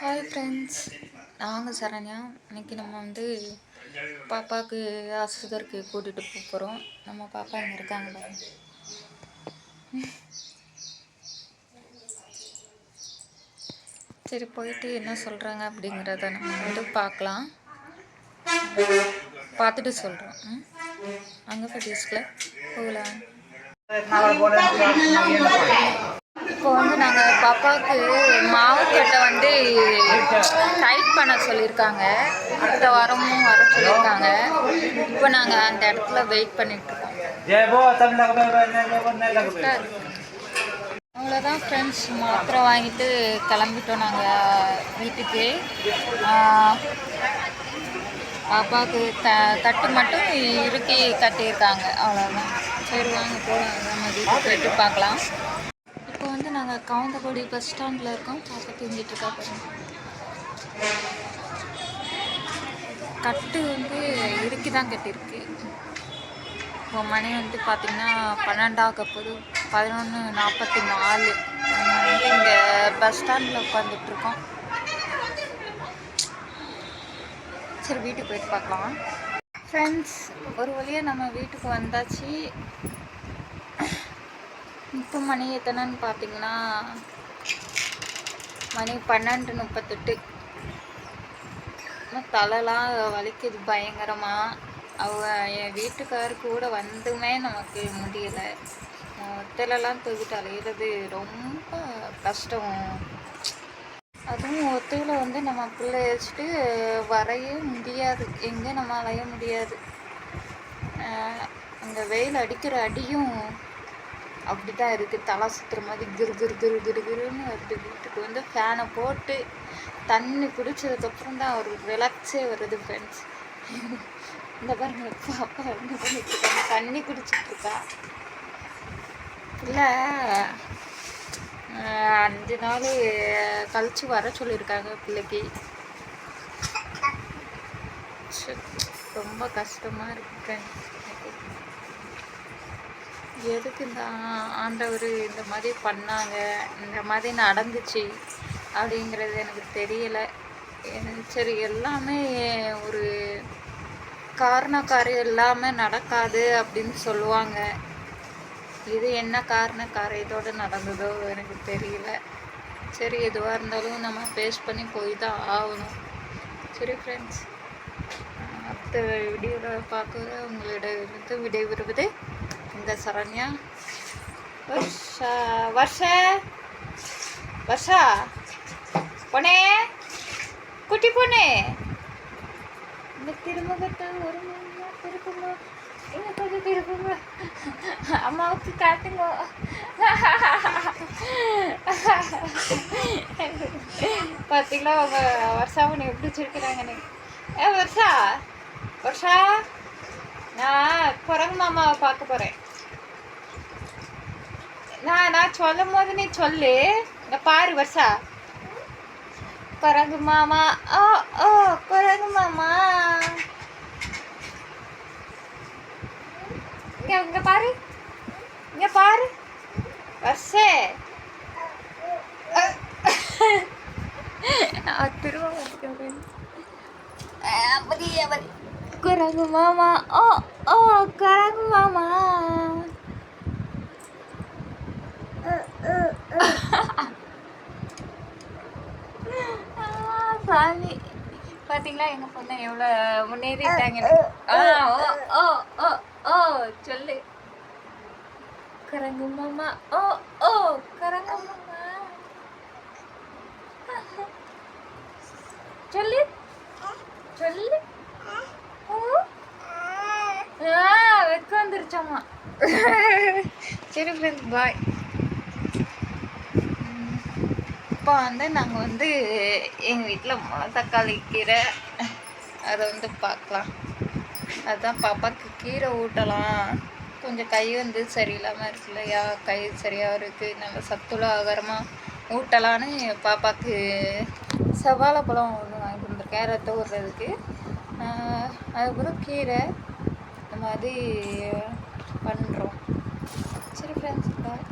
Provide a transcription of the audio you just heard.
Hi friends நாங்கள் சரண்யா. இன்னைக்கு நம்ம வந்து பாப்பாவுக்கு ஆஸ்பத்திரிக்கு கூட்டிகிட்டு போக போகிறோம் நம்ம பாப்பா இங்கே இருக்காங்க பாருங்க. சரி போயிட்டு என்ன சொல்கிறாங்க அப்படிங்கிறத நம்ம வந்து பார்க்கலாம். பார்த்துட்டு சொல்கிறோம் அங்கே போய் டீஸ்கில் போகலாம். இப்போ வந்து நாங்கள் பாப்பாவுக்கு மாவு கட்டை வந்து டைட் பண்ண சொல்லியிருக்காங்க. அடுத்த வாரமும் வர சொல்லியிருக்காங்க. இப்போ நாங்கள் அந்த இடத்துல வெயிட் பண்ணிட்டுருக்கோம் அவ்வளோதான் ஃப்ரெண்ட்ஸ் மாத்திரை வாங்கிட்டு கிளம்பிட்டோம் நாங்கள் வீட்டுக்கு. பாப்பாவுக்கு த தட்டு மட்டும் இறுக்கி கட்டியிருக்காங்க. அவ்வளோதான் சரி வாங்க போகலாம் நம்ம வீட்டுக்கு போயிட்டு பார்க்கலாம். நாங்கள் கவுந்தகுடி பஸ் ஸ்டாண்டில் இருக்கோம். பாப்பா தூங்கிட்டுருக்கா பாருங்க. கட்டு வந்து இறுக்கி தான் கட்டியிருக்கு. இப்போ மணி வந்து பார்த்திங்கன்னா பன்னெண்டாக போது பதினொன்று நாற்பத்தி நாலு. வந்து இங்கே பஸ் ஸ்டாண்டில் உட்காந்துட்ருக்கோம் சரி வீட்டுக்கு போயிட்டு பார்க்கலாம். ஃப்ரெண்ட்ஸ் ஒரு வழியாக நம்ம வீட்டுக்கு வந்தாச்சு. மணி எத்தனைன்னு பார்த்தீங்கன்னா மணி பன்னெண்டு முப்பத்தெட்டு. இன்னும் தலைலாம் வலிக்குது பயங்கரமாக அவ என் வீட்டுக்கார் கூட வந்துமே நமக்கு முடியலை. ஒத்தையிலலாம் தூக்கிட்டு அலையிறது ரொம்ப கஷ்டம். அதுவும் ஒத்தையில் வந்து நம்ம பிள்ளை வச்சுட்டு வரைய முடியாது. எங்கே நம்ம அலைய முடியாது. அங்கே வெயில் அடிக்கிற அடியும் அப்படி தான் இருக்குது தலை சுற்றுற மாதிரி கிரு கிரு கிரு கிரு கிருன்னு வருது வீட்டுக்கு வந்து ஃபேனை போட்டு தண்ணி குடிச்சதுக்கப்புறம் தான் ஒரு ரிலாக்ஸே வருது ஃப்ரெண்ட்ஸ் இந்த பாருங்க பாப்பா என்ன பண்ணிட்டு இருக்காங்க தண்ணி குடிச்சிட்டு இருக்கா இல்லை அஞ்சு நாள் கழிச்சு வர சொல்லியிருக்காங்க பிள்ளைக்கு. ரொம்ப கஷ்டமாக இருக்கு friends. எதுக்கு இந்த ஆண்டவர் இந்த மாதிரி பண்ணாங்க? இந்த மாதிரி நடந்துச்சு அப்படிங்கிறது எனக்கு தெரியலை. சரி எல்லாமே ஒரு காரணக்காரம் எல்லாமே நடக்காது அப்படின்னு சொல்லுவாங்க. இது என்ன காரணக்காரியத்தோடு நடந்ததோ எனக்கு தெரியல. சரி எதுவாக இருந்தாலும் நம்ம ஃபேஸ் பண்ணி போய் தான் ஆகணும். சரி ஃப்ரெண்ட்ஸ் அடுத்த வீடியோவில் பார்க்குற உங்களிடமிருந்து விடைபெறுவது இந்த சரண்யா? வர்ஷா வர்ஷ? வர்ஷா? பொண்ணே? குட்டி பொண்ணே? இந்த திருமுகத்தை ஒரு முறை திருப்புங்க இங்க கொஞ்சம் திருப்புங்க அம்மாவுக்கு காட்டுங்க. பார்த்தீங்களா அவங்க வருஷாவை எப்படி வச்சிருக்கிறாங்கன்னு ஏ வருஷா? வருஷா? நான் குரங்கு மாமாவை பார்க்க போகிறேன் நான் நான் சொல்லும் போது நீ சொல்லு இந்த பாரு வருஷா குரங்கு மாமா ஓ ஓ குரங்கு மாமா இங்க இங்க பாரு இங்க பாரு வருஷே குரங்கு மாமா ஓ ஓ குரங்கு மாமா ஆ, சாமி பாத்தீங்களா? எங்க பொண்ணு எவ்வளவு முன்னேறிட்டாங்க ஆ ஓ ஓ ஓ ஓ சொல்லு. கரங்கு மாமா. ஓ ஓ கரங்கு மாமா. சொல்லு. சொல்லு. ஓ. ஆ வெக்க வந்துருச்சாமா சரி ஃப்ரெண்ட்ஸ் பாய் அப்போ வந்து நாங்கள் வந்து எங்கள் வீட்டில் முளை தக்காளி கீரை அதை வந்து பார்க்கலாம் அதுதான் பாப்பாவுக்கு கீரை ஊட்டலாம். கொஞ்சம் கை வந்து சரியில்லாமல் இருக்கு இல்லையா? கை சரியாக இருக்குது நல்ல சத்துள்ள ஆகாரமாக ஊட்டலான்னு பாப்பாவுக்கு செவ்வாழை பழம் ஒன்று வாங்கி கொடுத்துருக்கேன். ரத்தம் விடுறதுக்கு அதுக்கப்புறம் கீரை. இந்த மாதிரி பண்ணுறோம் சரி ஃப்ரெண்ட்ஸ் பாய்